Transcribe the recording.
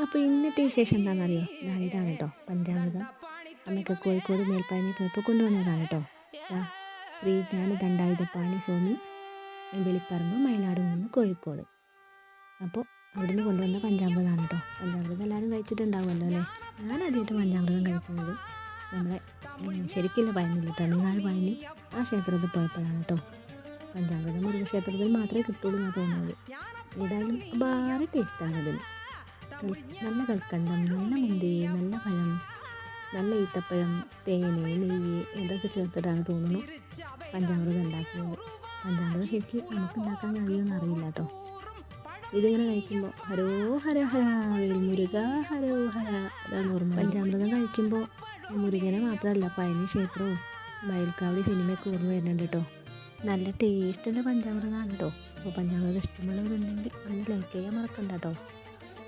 അപ്പോൾ ഇന്നത്തെ വിശേഷം എന്താണെന്നറിയോ? ഇതാ ഇതാണ് കേട്ടോ പഞ്ചാമൃതം. അമ്മയ്ക്ക് കോഴിക്കോട് മേൽപ്പാനി പോയപ്പോൾ കൊണ്ടുവന്നതാണ് കേട്ടോ. ശ്രീ ശ്രീ ജ്ഞാനദണ്ഡായുധപ്പാണി സ്വാമി വെളിപ്പറമ്പ് മയിലാടും നിന്ന് കോഴിക്കോട്. അപ്പോൾ അവിടുന്ന് കൊണ്ടുവന്ന പഞ്ചാമൃതമാണ് കേട്ടോ. പഞ്ചാമൃതം എല്ലാവരും കഴിച്ചിട്ടുണ്ടാവുമല്ലോ അല്ലേ? ഞാൻ ആദ്യമായിട്ട് പഞ്ചാമൃതം കഴിക്കുന്നത്. നമ്മുടെ ശരിക്കില്ല പഴനില്ല തമിഴ്നാട് പഴനി ആ ക്ഷേത്രത്തിൽ പോയപ്പോഴാണ് കേട്ടോ. പഞ്ചാമൃതം മുരുക ക്ഷേത്രത്തിൽ മാത്രമേ കിട്ടുള്ളൂ എന്നാണ് തോന്നുന്നത്. ഏതായാലും വളരെ ടേസ്റ്റാണ് അതിന്. നല്ല കൽക്കണ്ടം നല്ല മുന്തി നല്ല പഴം നല്ല ഈത്തപ്പഴം തേന് നെയ്യ് ഇതൊക്കെ ചേർത്തിട്ടാണ് തോന്നുന്നു പഞ്ചാമൃതം ഉണ്ടാക്കുന്നത്. പഞ്ചാമൃതം ശരിക്കും നമുക്ക് ഉണ്ടാക്കാൻ കഴിയുമെന്ന് അറിയില്ല കേട്ടോ. ഇതിങ്ങനെ കഴിക്കുമ്പോൾ ഹരോ ഹര ഹര മുരുക ഹരോ ഹര അതാണ് ഓർമ്മ. പഞ്ചാമൃതം കഴിക്കുമ്പോൾ മുരുകനെ മാത്രമല്ല പഴനി ക്ഷേത്രവും വയൽക്കാവടി സിനിമയൊക്കെ ഓർമ്മ വരുന്നുണ്ട് കേട്ടോ. നല്ല ടേസ്റ്റുള്ള പഞ്ചാമൃതമാണ് കേട്ടോ. അപ്പോൾ പഞ്ചാമൃതം ഇഷ്ടമുള്ളവരുണ്ടെങ്കിൽ ഒന്ന് ലൈക്ക് ചെയ്യാൻ മറക്കണ്ട കേട്ടോ.